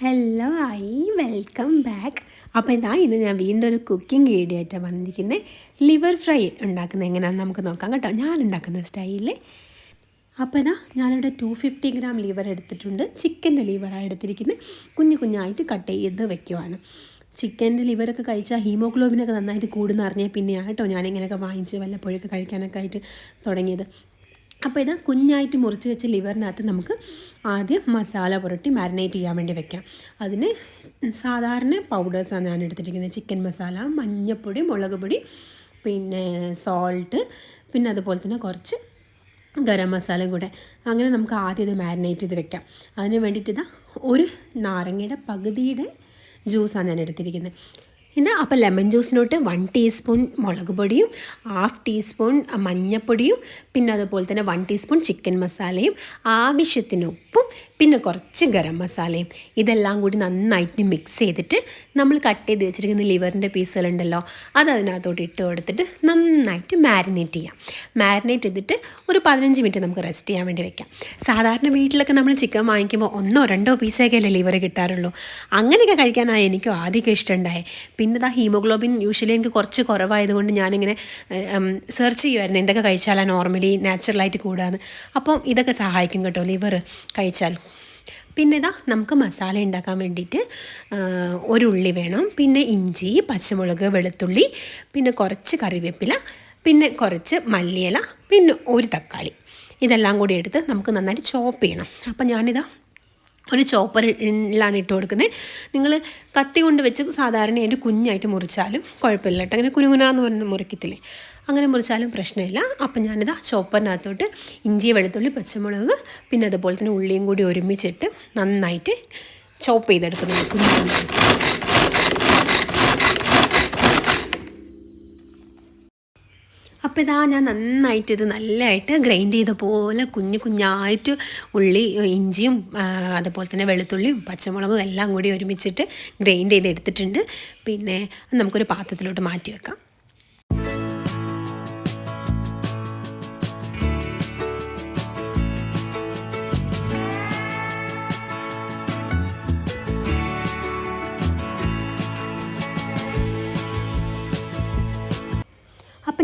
Hello I welcome back അപ്പോൾ ഇതാ ഇന്ന് ഞാൻ വീണ്ടും ഒരു കുക്കിംഗ് വീഡിയോ ആയിട്ടാണ് വന്നിരിക്കുന്നത് ലിവർ ഫ്രൈ ഉണ്ടാക്കുന്നത് എങ്ങനെയാണെന്ന് നമുക്ക് നോക്കാം കേട്ടോ. ഞാൻ ഉണ്ടാക്കുന്ന സ്റ്റൈലിൽ അപ്പോൾ ഇതാ ഞാനിവിടെ ടു ഫിഫ്റ്റി ഗ്രാം ലിവർ എടുത്തിട്ടുണ്ട്. ചിക്കന്റെ ലിവറാണ് എടുത്തിരിക്കുന്നത് കുഞ്ഞു കുഞ്ഞായിട്ട് കട്ട് ചെയ്ത് വെക്കുവാണ്. ചിക്കന്റെ ലിവറൊക്കെ കഴിച്ചാൽ ഹീമോഗ്ലോബിനൊക്കെ നന്നായിട്ട് കൂടുന്ന അറിഞ്ഞാൽ പിന്നെയാണ് കേട്ടോ ഞാനിങ്ങനെയൊക്കെ വാങ്ങിച്ച് വല്ലപ്പോഴൊക്കെ കഴിക്കാനൊക്കെ ആയിട്ട് തുടങ്ങിയത്. അപ്പോൾ ഇത് കുഞ്ഞായിട്ട് മുറിച്ച് വെച്ച ലിവറിനകത്ത് നമുക്ക് ആദ്യം മസാല പുരട്ടി മാരിനേറ്റ് ചെയ്യാൻ വേണ്ടി വെക്കാം. അതിന് സാധാരണ പൗഡേഴ്സാണ് ഞാൻ എടുത്തിരിക്കുന്നത്. ചിക്കൻ മസാല മഞ്ഞൾപ്പൊടി മുളക് പൊടി പിന്നെ സോൾട്ട് പിന്നെ അതുപോലെ തന്നെ കുറച്ച് ഗരം മസാലയും കൂടെ. അങ്ങനെ നമുക്ക് ആദ്യം ഇത് മാരിനേറ്റ് ചെയ്ത് വെക്കാം. അതിന് വേണ്ടിയിട്ട് ഇതാ ഒരു നാരങ്ങയുടെ പകുതിയുടെ ജ്യൂസാണ് ഞാൻ എടുത്തിരിക്കുന്നത്. പിന്നെ അപ്പോൾ ലെമൺ ജ്യൂസിനോട്ട് വൺ ടീസ്പൂൺ മുളക് പൊടിയും ഹാഫ് ടീസ്പൂൺ മഞ്ഞൾപ്പൊടിയും പിന്നെ അതുപോലെ തന്നെ വൺ ടീസ്പൂൺ ചിക്കൻ മസാലയും ആവശ്യത്തിന് ഉപ്പും പിന്നെ കുറച്ച് ഗരം മസാലയും ഇതെല്ലാം കൂടി നന്നായിട്ട് മിക്സ് ചെയ്തിട്ട് നമ്മൾ കട്ട് ചെയ്ത് വെച്ചിരിക്കുന്ന ലിവറിന്റെ പീസുകളുണ്ടല്ലോ അത് അതിനകത്തോട്ട് ഇട്ട് കൊടുത്തിട്ട് നന്നായിട്ട് മാരിനേറ്റ് ചെയ്യാം. മാരിനേറ്റ് ചെയ്തിട്ട് ഒരു പതിനഞ്ച് മിനിറ്റ് നമുക്ക് റെസ്റ്റ് ചെയ്യാൻ വേണ്ടി വെക്കാം. സാധാരണ വീട്ടിലൊക്കെ നമ്മൾ ചിക്കൻ വാങ്ങിക്കുമ്പോൾ ഒന്നോ രണ്ടോ പീസൊക്കെ അല്ലേ ലിവർ കിട്ടാറുള്ളൂ? അങ്ങനെയൊക്കെ കഴിക്കാനാണ് എനിക്കും ആദ്യമൊക്കെ ഇഷ്ടമുണ്ടായേ പിന്നെ ഇതാ ഹീമോഗ്ലോബിൻ യൂഷ്വലി എനിക്ക് കുറച്ച് കുറവായതുകൊണ്ട് ഞാനിങ്ങനെ സെർച്ച് ചെയ്യുമായിരുന്നു എന്തൊക്കെ കഴിച്ചാലാണ് നോർമലി നാച്ചുറലായിട്ട് കൂടാന്ന്. അപ്പം ഇതൊക്കെ സഹായിക്കും കേട്ടോ ലിവർ കഴിച്ചാൽ. പിന്നെ ഇതാ നമുക്ക് മസാല ഉണ്ടാക്കാൻ വേണ്ടിയിട്ട് ഒരു ഉള്ളി വേണം. പിന്നെ ഇഞ്ചി പച്ചമുളക് വെളുത്തുള്ളി പിന്നെ കുറച്ച് കറിവേപ്പില പിന്നെ കുറച്ച് മല്ലിയില പിന്നെ ഒരു തക്കാളി. ഇതെല്ലാം കൂടി എടുത്ത് നമുക്ക് നന്നായിട്ട് ചോപ്പ് ചെയ്യണം. അപ്പം ഞാനിതാ ഒരു ചോപ്പറിലാണ് ഇട്ട് കൊടുക്കുന്നത്. നിങ്ങൾ കത്തി കൊണ്ട് വെച്ച് സാധാരണ അതിന്റെ കുഞ്ഞായിട്ട് മുറിച്ചാലും കുഴപ്പമില്ല കേട്ടോ. അങ്ങനെ കുനുകുനാന്ന് പറഞ്ഞ് മുറിക്കത്തില്ലേ. അങ്ങനെ മുറിച്ചാലും പ്രശ്നമില്ല. അപ്പം ഞാനിതാ ചോപ്പറിനകത്തോട്ട് ഇഞ്ചി വെളുത്തുള്ളി പച്ചമുളക് പിന്നെ അതുപോലെ തന്നെ ഉള്ളിയും കൂടി ഒരുമിച്ചിട്ട് നന്നായിട്ട് ചോപ്പ് ചെയ്തെടുക്കുന്നത് കുഞ്ഞു അപ്പോൾ ഇതാ ഞാൻ നന്നായിട്ട് ഇത് നല്ലതായിട്ട് ഗ്രൈൻഡ് ചെയ്ത പോലെ കുഞ്ഞു കുഞ്ഞായിട്ട് ഉള്ളി ഇഞ്ചിയും അതുപോലെ തന്നെ വെളുത്തുള്ളിയും പച്ചമുളകും എല്ലാം കൂടി ഒരുമിച്ചിട്ട് ഗ്രൈൻഡ് ചെയ്ത് എടുത്തിട്ടുണ്ട് പിന്നെ നമുക്കൊരു പാത്രത്തിലോട്ട് മാറ്റി വെക്കാം.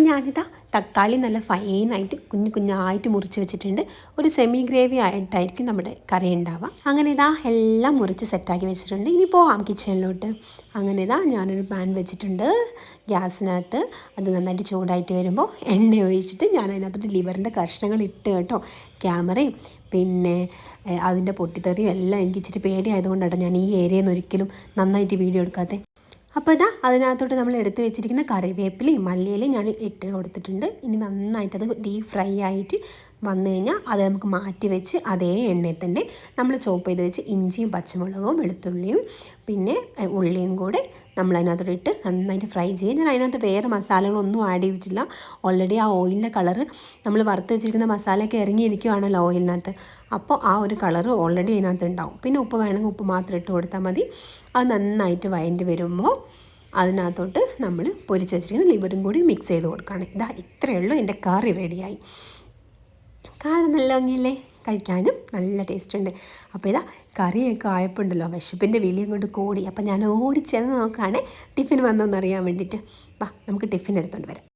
ഞാനിതാ തക്കാളി നല്ല ഫൈനായിട്ട് കുഞ്ഞു കുഞ്ഞായിട്ട് മുറിച്ച് വെച്ചിട്ടുണ്ട്. ഒരു സെമി ഗ്രേവി ആയിട്ടായിരിക്കും നമ്മുടെ കറി ഉണ്ടാവുക. അങ്ങനെ ഇതാ എല്ലാം മുറിച്ച് സെറ്റാക്കി വെച്ചിട്ടുണ്ട്. ഇനി പോവാം കിച്ചണിലോട്ട് അങ്ങനെ ഇതാ ഞാനൊരു പാൻ വെച്ചിട്ടുണ്ട് ഗ്യാസിനകത്ത്. അത് നന്നായിട്ട് ചൂടായിട്ട് വരുമ്പോൾ എണ്ണ ഒഴിച്ചിട്ട് ഞാൻ അതിനകത്തോട്ട് ലിവറിന്റെ കഷ്ണങ്ങൾ ഇട്ട് കേട്ടോ. ക്യാമറയും പിന്നെ അതിന്റെ പൊട്ടിത്തെറിയും എല്ലാം എനിക്ക് ഇച്ചിരി പേടിയായതുകൊണ്ടാണ് ഞാൻ ഈ ഏരിയയിൽ നിന്ന് ഒരിക്കലും നന്നായിട്ട് വീഡിയോ എടുക്കാത്തത്. അപ്പോൾ ഇതാ അതിനകത്തോട്ട് നമ്മൾ എടുത്തു വെച്ചിരിക്കുന്ന കറിവേപ്പിലയും മല്ലിയിലയും ഞാൻ ഇട്ട് കൊടുത്തിട്ടുണ്ട്. ഇനി നന്നായിട്ടത് ഡീപ് ഫ്രൈ ആയിട്ട് വന്നു കഴിഞ്ഞാൽ അത് നമുക്ക് മാറ്റി വെച്ച് അതേ എണ്ണയിൽ തന്നെ നമ്മൾ ചോപ്പ് ചെയ്ത് വെച്ച് ഇഞ്ചിയും പച്ചമുളകും വെളുത്തുള്ളിയും പിന്നെ ഉള്ളിയും കൂടെ നമ്മൾ അതിനകത്തോട്ട് ഇട്ട് നന്നായിട്ട് ഫ്രൈ ചെയ്യുക. ഞാൻ അതിനകത്ത് വേറെ മസാലകളൊന്നും ആഡ് ചെയ്തിട്ടില്ല. ഓൾറെഡി ആ ഓയിലിന്റെ കളറ് നമ്മൾ വറുത്ത് വെച്ചിരിക്കുന്ന മസാലയൊക്കെ ഇറങ്ങിയിരിക്കുവാണല്ലോ ഓയിലിനകത്ത്. അപ്പോൾ ആ ഒരു കളറ് ഓൾറെഡി അതിനകത്ത് ഉണ്ടാവും. പിന്നെ ഉപ്പ് വേണമെങ്കിൽ ഉപ്പ് മാത്രം ഇട്ട് കൊടുത്താൽ മതി. അത് നന്നായിട്ട് വയന്റ് വരുമ്പോൾ അതിനകത്തോട്ട് നമ്മൾ പൊരിച്ച് വെച്ചിരിക്കുന്ന ലിവറും കൂടി മിക്സ് ചെയ്ത് കൊടുക്കുകയാണ്. ഇതാ ഇത്രയേ ഉള്ളൂ. എന്റെ കറി റെഡിയായി കാണാൻ നല്ല ഭംഗിയില്ലേ കഴിക്കാനും നല്ല ടേസ്റ്റ് ഉണ്ട് അപ്പോൾ ഇതാ കറിയൊക്കെ ആയപ്പോണ്ടല്ലോ വിശപ്പിന്റെ വിളിയും കൊണ്ട് കൂടി. അപ്പോൾ ഞാൻ ഓടിച്ചെന്ന് നോക്കുകയാണ് ടിഫിൻ വന്നോന്നറിയാൻ വേണ്ടിയിട്ട് വാ നമുക്ക് ടിഫിൻ എടുത്തുകൊണ്ട് വരാം.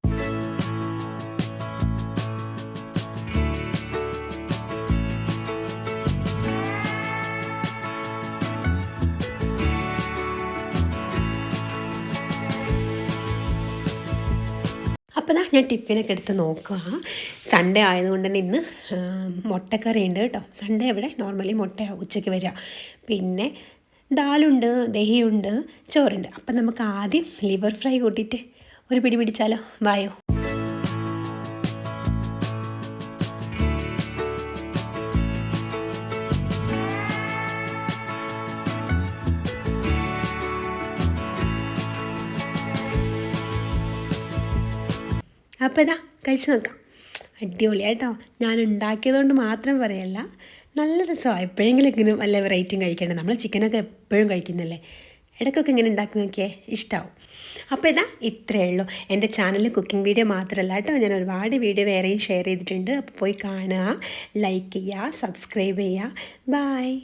അപ്പോൾ ദാ ഞാൻ ടിഫിനൊക്കെ എടുത്ത് നോക്കുക സൺഡേ ആയതുകൊണ്ട് തന്നെ ഇന്ന് മുട്ടക്കറി ഉണ്ട് കേട്ടോ. സൺഡേ ഇവിടെ നോർമലി മുട്ട ഉച്ചയ്ക്ക് വരിക. പിന്നെ ദാലുണ്ട് ദഹിയുണ്ട് ചോറുണ്ട്. അപ്പം നമുക്ക് ആദ്യം ലിവർ ഫ്രൈ കൂട്ടിയിട്ട് ഒരു പിടി പിടിച്ചാലോ? വായോ. അപ്പോൾ ഇതാ കഴിച്ച് നോക്കാം. അടിപൊളിയായിട്ടോ ഞാൻ ഉണ്ടാക്കിയതുകൊണ്ട് മാത്രം പറയല്ല നല്ല രസമാണ് എപ്പോഴെങ്കിലും ഇങ്ങനെ വല്ല വെറൈറ്റിയും കഴിക്കേണ്ടത് നമ്മൾ ചിക്കനൊക്കെ എപ്പോഴും കഴിക്കുന്നല്ലേ? ഇടയ്ക്കൊക്കെ ഇങ്ങനെ ഉണ്ടാക്കി നോക്കിയേ ഇഷ്ടമാവും അപ്പോൾ ഇതാ ഇത്രയേ ഉള്ളൂ. എന്റെ ചാനലിൽ കുക്കിംഗ് വീഡിയോ മാത്രമല്ല കേട്ടോ. ഞാൻ ഒരുപാട് വീഡിയോ വേറെയും ഷെയർ ചെയ്തിട്ടുണ്ട്. അപ്പോൾ പോയി കാണുക ലൈക്ക് ചെയ്യുക സബ്സ്ക്രൈബ് ചെയ്യുക. ബായ്